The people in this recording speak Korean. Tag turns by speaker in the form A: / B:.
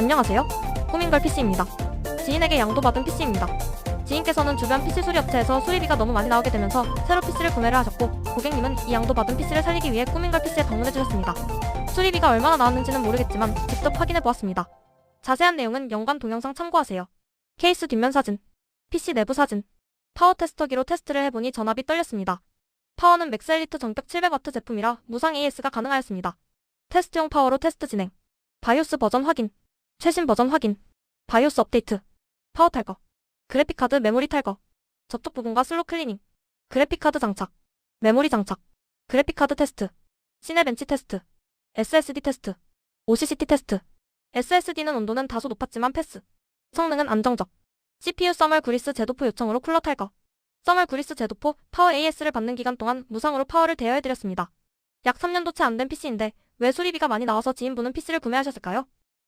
A: 안녕하세요. 꾸민걸 PC입니다. 지인에게 양도받은 PC입니다. 지인께서는 주변 PC 수리 업체에서 수리비가 너무 많이 나오게 되면서 새로 PC를 구매를 하셨고 고객님은 이 양도받은 PC를 살리기 위해 꾸민걸 PC에 방문해 주셨습니다. 수리비가 얼마나 나왔는지는 모르겠지만 직접 확인해 보았습니다. 자세한 내용은 연관 동영상 참고하세요. 케이스 뒷면 사진, PC 내부 사진, 파워 테스터기로 테스트를 해보니 전압이 떨렸습니다. 파워는 맥스엘리트 전격 700W 제품이라 무상 AS가 가능하였습니다. 테스트용 파워로 테스트 진행. 바이오스 버전 확인. 최신 버전 확인. 바이오스 업데이트. 파워 탈거. 그래픽카드 메모리 탈거. 접촉 부분과 슬로 클리닝. 그래픽카드 장착. 메모리 장착. 그래픽카드 테스트. 시네벤치 테스트. SSD 테스트. OCCT 테스트. SSD는 온도는 다소 높았지만 패스. 성능은 안정적. CPU 써멀 구리스 제도포 요청으로 쿨러 탈거. 써멀 구리스 제도포 파워 AS를 받는 기간 동안 무상으로 파워를 대여해드렸습니다. 약 3년도 채 안 된 PC인데 왜 수리비가 많이 나와서 지인분은 PC를 구매하셨을까요?